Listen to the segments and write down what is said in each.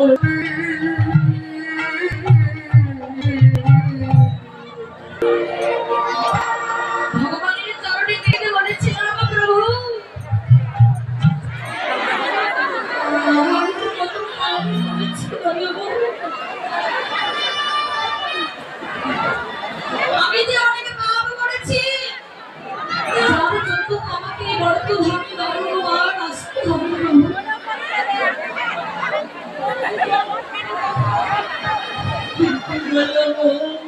Oh, তুমি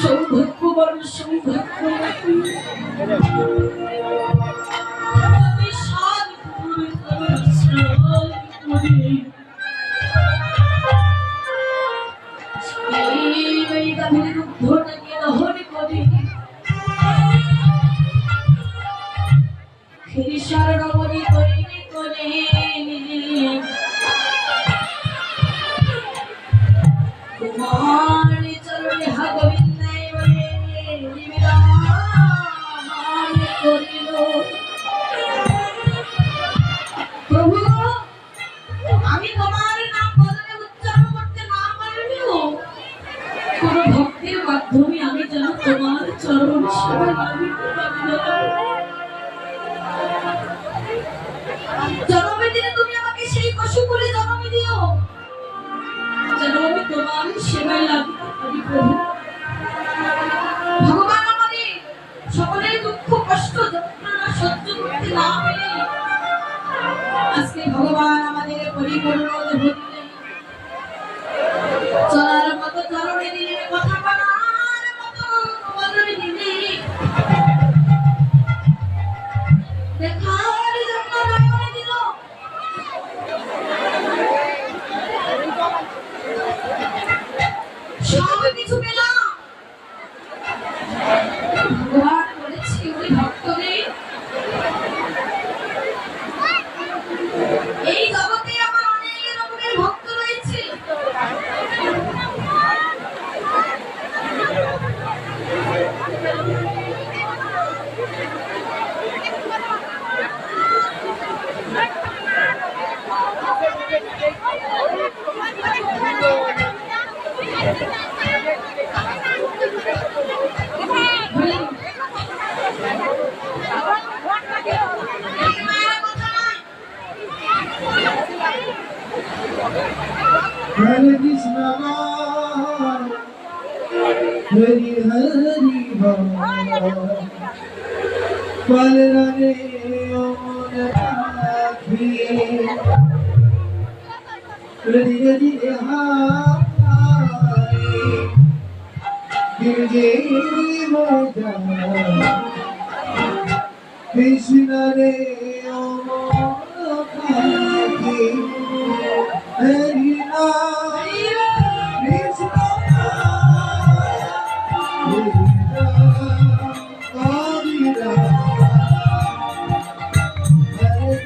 সৌভাগ্য বড় সৌভাগ্য আমি সাত পুরুষ আমার সাত কোন ভক্তের মাধ্যমে আমি যেন তোমার চরণ সেবা আমাকে সেই পশু করে জন্ম দিও। যেন আমি তোমার সেবায় সকলের দুঃখ, কষ্ট, যন্ত্রণা সহ্য করতে আজকে ভগবান পরিপূর্ণ ধরলেন চলার দিলে দেখার Hare Krishna, Hare Hare Baba, Parane Omna Rakhi, Hare Hare Hai,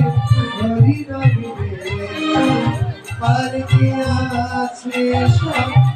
Hari রবি আর কি আছে সব?